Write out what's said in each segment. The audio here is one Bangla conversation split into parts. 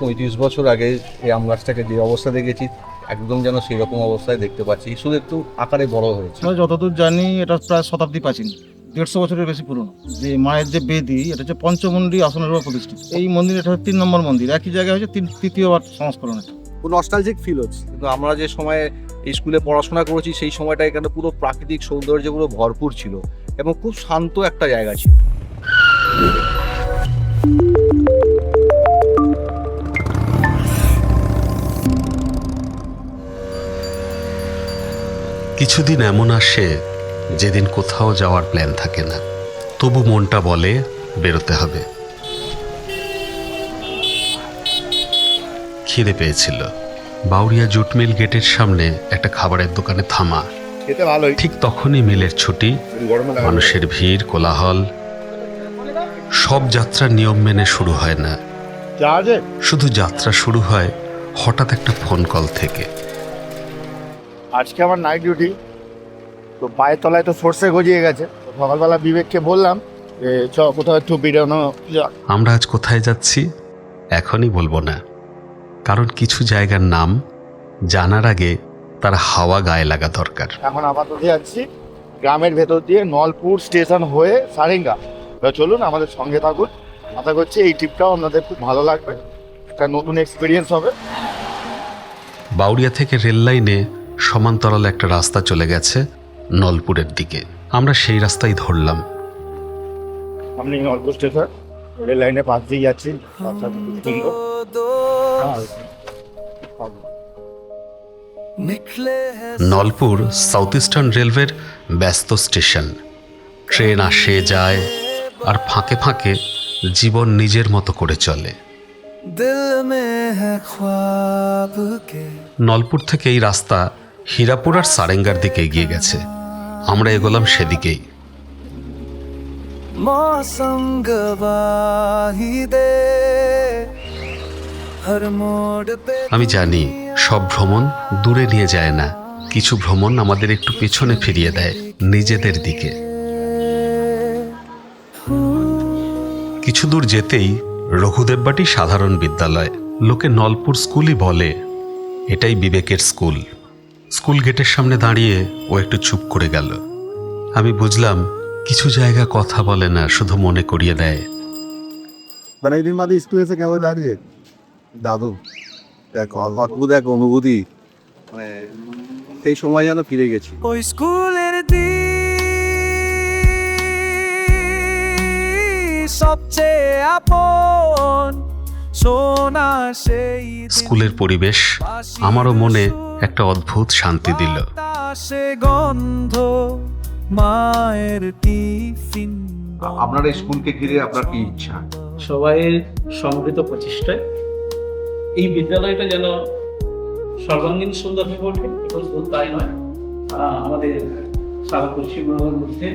পঁয়ত্রিশ বছর আগে এই আম গাছটাকে যে অবস্থা দেখেছি একদম যেন সেই রকম অবস্থায় দেখতে পাচ্ছি। শুধু একটু আকারে বড় হয়েছে। আমরা যতদূর জানি এটা প্রায় শতাব্দী প্রাচীন দেড়শো বছরের বেশি পুরনো। যে মায়ের যে বেদি এটা হচ্ছে পঞ্চমন্ডি আসনের উপর প্রতিষ্ঠিত। এই মন্দির এটা হচ্ছে তিন নম্বর মন্দির। একই জায়গায় হচ্ছে তিন তৃতীয়বার সংস্করণ এটা। নস্টালজিক ফিল হচ্ছে। কিন্তু আমরা যে সময়ে স্কুলে পড়াশোনা করেছি সেই সময়টা এখানে পুরো প্রাকৃতিক সৌন্দর্যগুলো ভরপুর ছিল এবং খুব শান্ত একটা জায়গা ছিল। কিছুদিন এমন আসে যেদিন কোথাও যাওয়ার প্ল্যান থাকে না। তবু মনটা বলে বেরোতে হবে। খিদে পেয়েছিল। বাউরিয়া জুট মিল গেটের সামনে একটা খাবারের দোকানে থামা। ঠিক তখনই মিলের ছুটি মানুষের ভিড় কোলাহল। সব যাত্রার নিয়ম মেনে শুরু হয় না। শুধু যাত্রা শুরু হয় হঠাৎ একটা ফোন কল থেকে। আজকে আমার নাইট ডিউটি তো পায়ের তলায় তো সর্ষে গজিয়ে গেছে। সকালবেলা বিবেককে বললাম যে চ কোথাও একটু বেরোনো আমরা আজ কোথায় যাচ্ছি? এখনই বলব না। কারণ কিছু জায়গার নাম জানার আগে তার হাওয়া গায়ে লাগা দরকার। এখন আপাতত যাচ্ছি গ্রামের ভেতর দিয়ে নলপুর স্টেশন হয়ে সারেঙ্গা। চলুন আমাদের সঙ্গে থাকুন। আশা করছি এই ট্রিপটাও আপনাদের খুব ভালো লাগবে। একটা নতুন এক্সপিরিয়েন্স হবে। বাউরিয়া থেকে রেল লাইনে সমান্তরাল একটা রাস্তা চলে গেছে নলপুরের দিকে। আমরা সেই রাস্তাই ধরলাম। আপনি নলপুর স্টেশন রেল লাইনে পাশ দিয়ে নলপুর সাউথ ইস্টার্ন রেলওয়ের ব্যস্ত স্টেশন। ট্রেন আসে যায় আর ফাঁকে ফাঁকে জীবন নিজের মতো করে চলে। নলপুর থেকে এই রাস্তা হীরাপুর আর সারেঙ্গার দিকে এগিয়ে গেছে আমরা এগোলাম সেদিকেই मौसम गवाही दे हर मोड़ पे আমি জানি সব ভ্রমণ দূরে নিয়ে যায় না কিছু ভ্রমণ আমাদের একটু পেছনে ফিরিয়ে দেয় নিজেদের দিকে কিছু দূর যেতেই রঘুদেববাটি সাধারণ বিদ্যালয় লোকে নলপুর স্কুলই বলে এটাই বিবেকের স্কুল স্কুল গেটের সামনে দাঁড়িয়ে ও একটু চুপ করে গেল। আমি বুঝলাম কিছু জায়গা কথা বলে না শুধু মনে করিয়ে দেয়। মানে দিন বাদে স্কুল এসে কেমন লাগছে দাদু দেখ অদ্ভুত এক অনুভূতি। মানে সেই সময় যেন ফিরে গেছি। ওই স্কুলের সবচেয়ে আপন সোনা সেই স্কুলের পরিবেশ আমারও মনে একটা অদ্ভুত শান্তি দিল। গন্ধ মায়ের টিফিন আপনার এই স্কুলকে ঘিরে আপনার কি ইচ্ছা? সবাইয়ের সম্মিলিত প্রচেষ্টায় এই বিদ্যালয়টা যেন সর্বাঙ্গীন সুন্দর হয়ে ওঠে এবং শুধু তাই নয় আমাদের সারা পশ্চিমবঙ্গের মধ্যে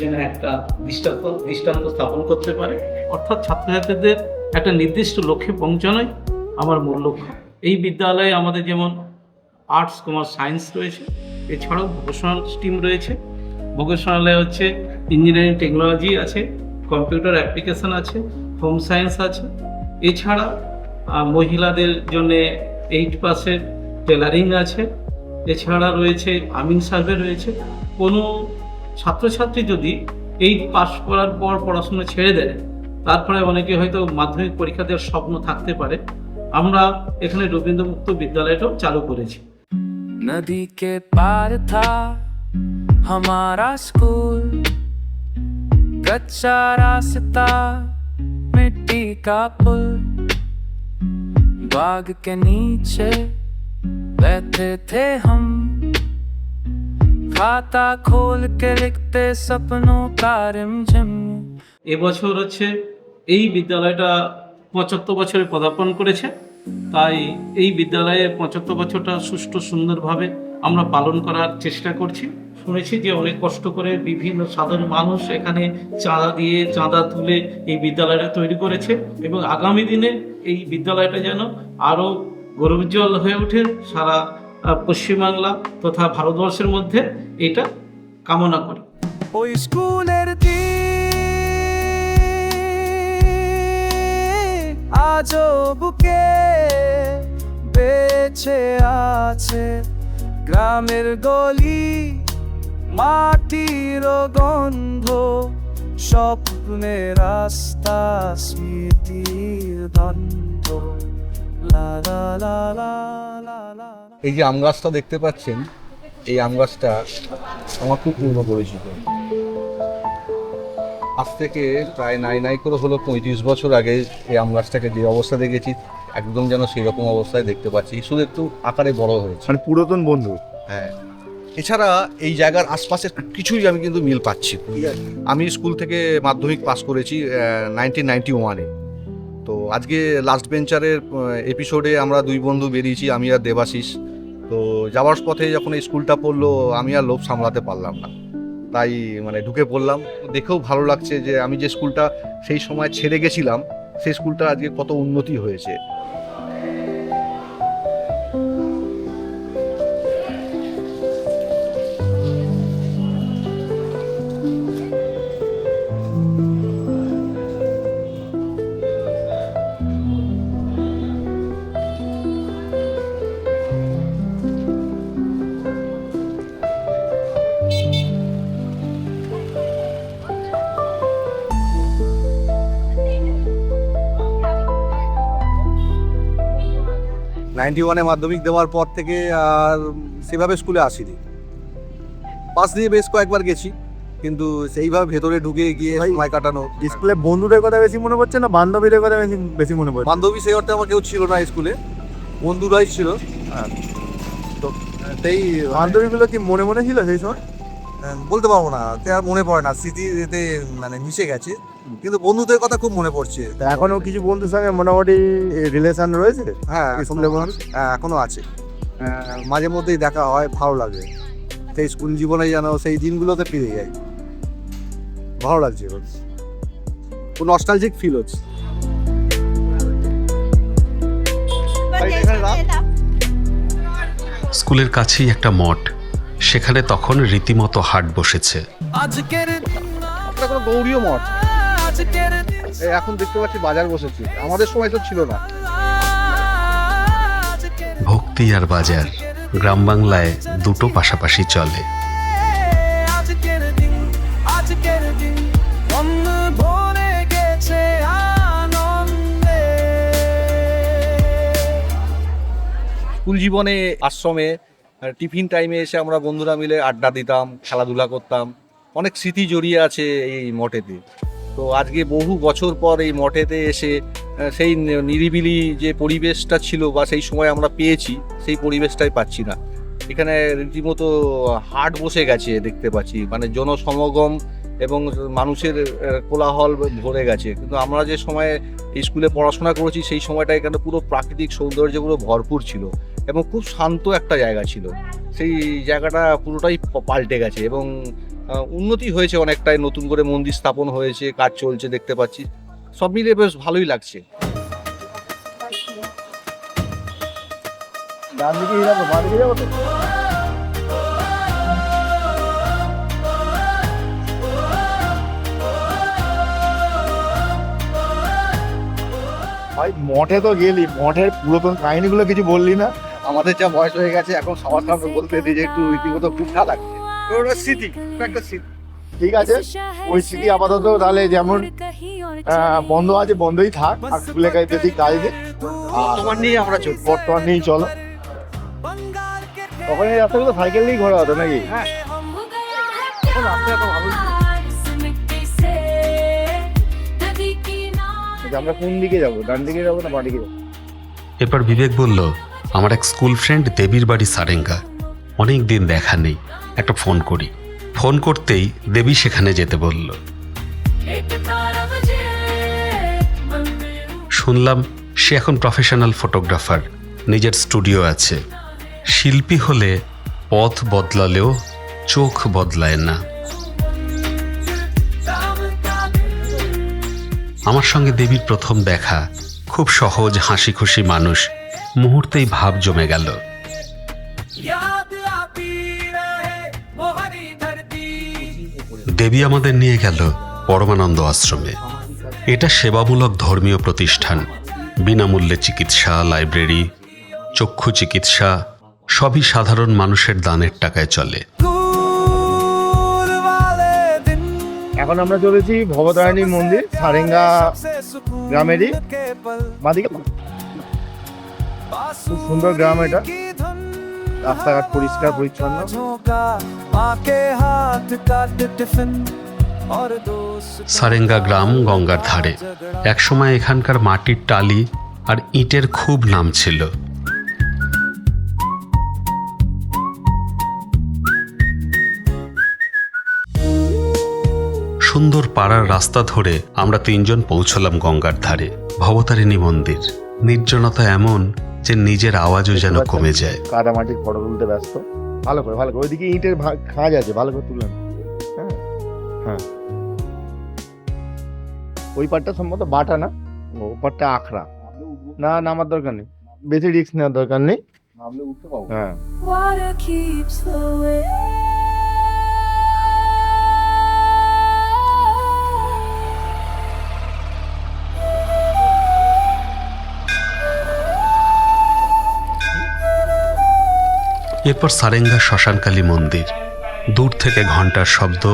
যেন একটা দৃষ্টান্ত দৃষ্টান্ত স্থাপন করতে পারে। অর্থাৎ ছাত্রছাত্রীদের একটা নির্দিষ্ট লক্ষ্যে পৌঁছানোই আমার মূল লক্ষ্য। এই বিদ্যালয়ে আমাদের যেমন আর্টস কমার্স সায়েন্স রয়েছে। এছাড়াও ভোকেশনাল স্ট্রিম রয়েছে। ভোকেশনালে হচ্ছে ইঞ্জিনিয়ারিং টেকনোলজি আছে কম্পিউটার অ্যাপ্লিকেশন আছে হোম সায়েন্স আছে। এছাড়া মহিলাদের জন্য এইট পাসের টেলারিং আছে। এছাড়া রয়েছে আমিন সার্ভে রয়েছে। কোনো ছাত্রছাত্রী যদি এইট পাস করার পর পড়াশোনা ছেড়ে দেয়, তারপরে অনেকে হয়তো মাধ্যমিক পরীক্ষা দেওয়ার স্বপ্ন থাকতে পারে। আমরা এখানে রবীন্দ্র মুক্ত বিদ্যালয়টাও চালু করেছি। नदी के पार था हमारा स्कूल कच्चा रास्ता मिट्टी का पुल बाग के नीचे बैठे थे हम खाता खोल के लिखते सपनों का रिमझिम এবছর হচ্ছে এই বিদ্যালয়টা পঁচাত্তর বছরে পদার্পণ করেছে তাই এই বিদ্যালয়ে পঁচাত্তর বছরটা সুষ্ঠু সুন্দরভাবে আমরা পালন করার চেষ্টা করছি। শুনেছি যে অনেক কষ্ট করে বিভিন্ন সাধারণ মানুষ এখানে চাঁদা দিয়ে চাঁদা তুলে এই বিদ্যালয়টা তৈরি করেছে এবং আগামী দিনে এই বিদ্যালয়টা যেন আরও গৌরবোজ্জ্বল হয়ে ওঠে সারা পশ্চিমবাংলা তথা ভারতবর্ষের মধ্যে এটা কামনা করি। ওই স্কুলের আজও বেঁচে আছে। গ্রামের গলি, মাটির গন্ধ, স্বপ্নের রাস্তা, স্মৃতির দ্বন্দ্ব এই যে আম গাছটা দেখতে পাচ্ছেন, এই আম গাছটা আমার খুব পুরনো পরিচিত আজ থেকে প্রায় নাই নাই করে হলো পঁয়ত্রিশ বছর আগে এই আম গাছটাকে যে অবস্থা দেখেছি একদম যেন সেই রকম অবস্থায় দেখতে পাচ্ছি। শুধু একটু আকারে বড় হয়েছে। মানে পুরাতন বন্ধু। হ্যাঁ। এছাড়া এই জায়গার আশপাশে কিছুই আমি কিন্তু মিল পাচ্ছি। আমি স্কুল থেকে মাধ্যমিক পাস করেছি নাইনটিন নাইনটি ওয়ানে তো আজকে লাস্ট বেঞ্চারের এপিসোডে আমরা দুই বন্ধু বেরিয়েছি আমি আর দেবাশিস। তো যাওয়ার পথে যখন এই স্কুলটা পড়ল আমি আর লোভ সামলাতে পারলাম না। তাই মানে ঢুকে পড়লাম। দেখেও ভালো লাগছে যে আমি যে স্কুলটা সেই সময় ছেড়ে গেছিলাম সেই স্কুলটা আজকে কত উন্নতি হয়েছে। নাইনটি ওয়ানে মাধ্যমিক দেওয়ার পর থেকে আর সেভাবে স্কুলে আসিনি। পাশ দিয়ে বেশ কয়েকবার গেছি কিন্তু সেইভাবে ভেতরে ঢুকে গিয়ে সময় কাটানো। স্কুলে বন্ধুদের কথা বেশি মনে পড়ছে না বান্ধবীদের কথা বেশি বেশি মনে পড়ছে? বান্ধবী সেই অর্থে আমার কেউ ছিল না স্কুলে বন্ধুরাই ছিল। হ্যাঁ। তো সেই বান্ধবীগুলো কি মনে মনে ছিল সেই সময়? আহ, বলতে পারব না তে আর মনে পড়ে না স্মৃতি এতে মানে মিশে গেছে। কিন্তু বন্ধুদের কথা খুব মনে পড়ছে। তা এখনও কিছু বন্ধুর সঙ্গে মোটামুটি রিলেশন রয়েছে? হ্যাঁ হ্যাঁ এখনও আছে। মাঝে মধ্যেই দেখা হয় ভালো লাগে। সেই স্কুল জীবনে যেন সেই দিনগুলোতে ফিরে যাই। ভালো লাগছে খুব নস্টালজিক ফিল হচ্ছে। স্কুলের কাছেই একটা মঠ। সেখানে তখন রীতিমতো হাট বসেছে। আজকের দিন কোনো গৌরীয় মঠ। এখন দেখতে পাচ্ছি বাজার বসেছে। আমাদের সময় তো ছিল না। ভক্তি আর বাজার গ্রাম বাংলায় দুটো পাশাপাশি চলে। স্কুল জীবনে আশ্রমে টিফিন টাইমে এসে আমরা বন্ধুরা মিলে আড্ডা দিতাম খেলাধুলা করতাম। অনেক স্মৃতি জড়িয়ে আছে এই মঠেতে। তো আজকে বহু বছর পর এই মঠেতে এসে সেই নিরিবিলি যে পরিবেশটা ছিল বা সেই সময় আমরা পেয়েছি, সেই পরিবেশটাই পাচ্ছি না। এখানে রীতিমতো হাট বসে গেছে দেখতে পাচ্ছি। মানে জনসমাগম এবং মানুষের কোলাহল ভরে গেছে। কিন্তু আমরা যে সময়ে স্কুলে পড়াশোনা করেছি, সেই সময়টা এখানে পুরো প্রাকৃতিক সৌন্দর্যগুলো ভরপুর ছিল এবং খুব শান্ত একটা জায়গা ছিল। সেই জায়গাটা পুরোটাই পাল্টে গেছে এবং উন্নতি হয়েছে অনেকটাই নতুন করে মন্দির স্থাপন হয়েছে কাজ চলছে দেখতে পাচ্ছি। সব মিলিয়ে বেশ ভালোই লাগছে। ভাই মঠে তো গেলি মঠের পুরাতন কাহিনীগুলো কিছু বললি না? আমাদের যা বয়স হয়ে গেছে এখন সবার সামনে বলতে নিজে একটু রীতিমতো খুব ভালো লাগছে ওটা স্মৃতি একটা স্মৃতি। ঠিক আছে ওই স্মৃতি আপাতত তাহলে যেমন বন্ধ আছে বন্ধই থাক আর স্কুলে কাজ যদি কাজ আর তোমার নিয়ে আমরা চলছি বর্তমান নিয়েই চলো। তখন এই রাস্তাগুলো সাইকেল নিয়েই ঘোরা হতো নাকি? আচ্ছা, আমরা কোন দিকে যাব? ডান দিকে যাব না বাঁ দিকে যাব? এরপর বিবেক বলল আমার এক স্কুল ফ্রেন্ড দেবীর বাড়ি সারেঙ্গা। অনেক দিন দেখা নেই। একটা ফোন করি। ফোন করতেই দেবী সেখানে যেতে বলল। শুনলাম সে এখন প্রফেশনাল ফটোগ্রাফার নিজের স্টুডিও আছে। শিল্পী হলে পথ বদলালেও চোখ বদলায় না। আমার সঙ্গে দেবীর প্রথম দেখা, খুব সহজ হাসি খুশি মানুষ। মুহূর্তেই ভাব জমে গেল। দেবী আমাদের নিয়ে গেল পরমানন্দ আশ্রমে। এটা সেবামূলক ধর্মীয় প্রতিষ্ঠান। বিনামূল্যে চিকিৎসা, লাইব্রেরি, চক্ষু চিকিৎসা, সবই সাধারণ মানুষের দানের টাকায় চলে। এখন আমরা চলেছি ভবতারিণী মন্দির, সারেঙ্গা গ্রামেরই খুব সুন্দর গ্রাম এটা। রাস্তাঘাট পরিষ্কার পরিচ্ছন্ন। সারেঙ্গা গ্রাম গঙ্গার ধারে। একসময় এখানকার মাটির টালি আর ইটের খুব নাম ছিল। সুন্দর পাড়ার রাস্তা ধরে আমরা তিনজন পৌঁছলাম গঙ্গার ধারে। ভবতারিণী মন্দির। নির্জনতা এমন যে নিজের আওয়াজও যেন কমে যায়। কাদামাটির ফটো তুলতে ব্যস্ত। ভালো করে ভালো করে। ওইদিকে ইটের খাঁজ আছে ভালো করে তুলেন হ্যাঁ? হ্যাঁ। ওই পাটটা সম্ভবত বাটা না? ও পাটটা আখড়া। না না আমার দরকার নেই। বেশি রিস্ক নেওয়ার দরকার নেই। হ্যাঁ। এরপর সারেঙ্গা শ্মশানকালী মন্দির। দূর থেকে ঘণ্টার শব্দ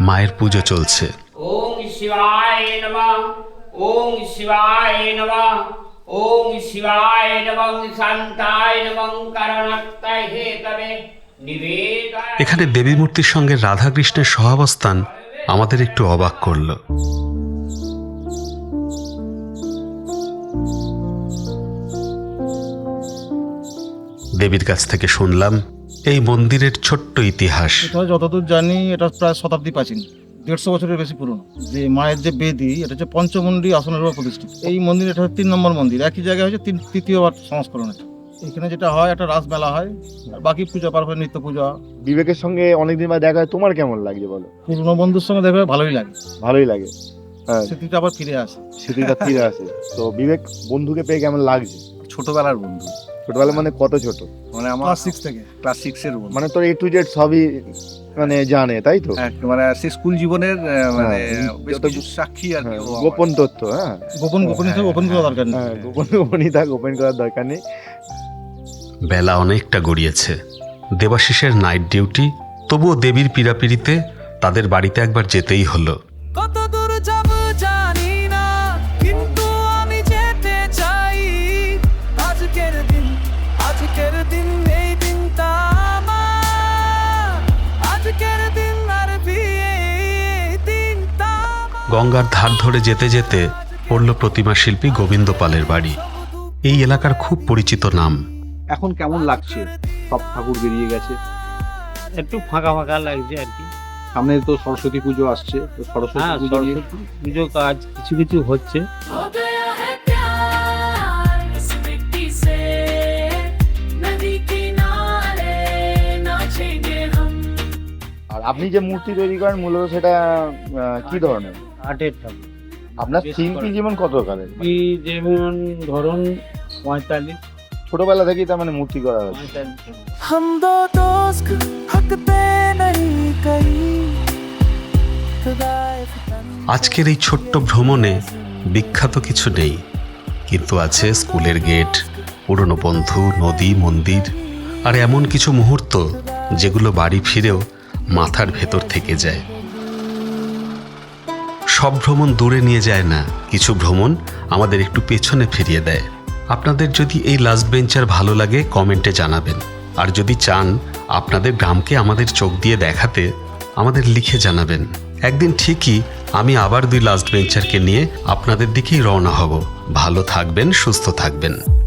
মায়ের পুজো চলছে। শিবায় এখানে দেবী মূর্তির সঙ্গে রাধাকৃষ্ণের সহাবস্থান আমাদের একটু অবাক করল। দেবীর কাছ থেকে শুনলাম এই মন্দিরের ছোট্ট ইতিহাস। এটা যতদূর জানি এটা প্রায় শতাব্দী প্রাচীন দেড়শো বছরের বেশি পুরনো। যে মায়ের যে বেদি এটা হচ্ছে পঞ্চমন্ডি আসনের উপর প্রতিষ্ঠিত। এই মন্দির এটা হচ্ছে তিন নম্বর মন্দির। একই জায়গায় হচ্ছে তিন তৃতীয়বার সংস্করণ এটা। এখানে যেটা হয় একটা রাস মেলা হয় আর বাকি পূজা পার্বণ নিত্য পূজা। বিবেকের সঙ্গে অনেকদিন বাদ দেখা হয়, তোমার কেমন লাগছে বলো? পুরনো বন্ধুর সঙ্গে দেখবে ভালোই লাগে। ভালোই লাগে। হ্যাঁ। স্মৃতিটা আবার ফিরে আসে। স্মৃতিটা ফিরে আসে। তো বিবেক বন্ধুকে পেয়ে কেমন লাগছে? ছোটবেলার বন্ধু। ছোটবেলা মানে কত ছোট? মানে আমার ক্লাস সিক্স থেকে। ক্লাস সিক্সের মানে তোর এ টু জেড সবই মানে জানে তাই তো? হ্যাঁ, মানে সে স্কুল জীবনের মানে হ্যাঁ, যত সাক্ষী আর হ্যাঁ। গোপন তথ্য হ্যাঁ। গোপন গোপন হিসেবে ওপেন করা দরকার নেই। হ্যাঁ গোপন গোপনই থাক ওপেন করার দরকার নেই। বেলা অনেকটা গড়িয়েছে। দেবাশিসের নাইট ডিউটি তবুও দেবীর পীড়াপিড়িতে তাদের বাড়িতে একবার যেতেই হলো। গঙ্গার ধার ধরে যেতে যেতে পড়ল প্রতিমা শিল্পী গোবিন্দ পালের বাড়ি এই এলাকার খুব পরিচিত নাম এখন কেমন লাগছে সব ঠাকুর বেরিয়ে গেছে একটু ফাঁকা ফাঁকা লাগছে আর কি সামনে তো সরস্বতী পুজো আসছে তো সরস্বতী হ্যাঁ পুজো নিয়ে সরস্বতী পুজো কাজ কিছু কিছু হচ্ছে हो गया है प्यार इस मिट्टी से नदी किनारे नाचेंगे हम আর আপনি যে মূর্তি তৈরি করেন মূলত সেটা আহ, কি ধরনের আটের ঠাকুর আপনার বেশ শিল্পী করা। জীবন কত কালের কি যেমন ধরুন পঁয়তাল্লিশ ছোটবেলা থেকেই তার মানে মূর্তি করা হয়েছে পঁয়তাল্লিশ हम दो दोस्त हकते नहीं कहीं खुदाए फितन আজকের এই ছোট্ট ভ্রমণে বিখ্যাত কিছু নেই কিন্তু আছে স্কুলের গেট পুরনো বন্ধু নদী মন্দির আর এমন কিছু মুহূর্ত যেগুলো বাড়ি ফিরেও মাথার ভেতর থেকে যায় সব ভ্রমণ দূরে নিয়ে যায় না। কিছু ভ্রমণ আমাদের একটু পেছনে ফিরিয়ে দেয়। আপনাদের যদি এই লাস্ট বেঞ্চার ভালো লাগে, কমেন্টে জানাবেন। আর যদি চান আপনাদের গ্রামকে আমাদের চোখ দিয়ে দেখাতে, আমাদের লিখে জানাবেন। একদিন ঠিকই আমি আবার দুই লাস্ট বেঞ্চারকে নিয়ে আপনাদের দিকেই রওনা হব। ভালো থাকবেন, সুস্থ থাকবেন।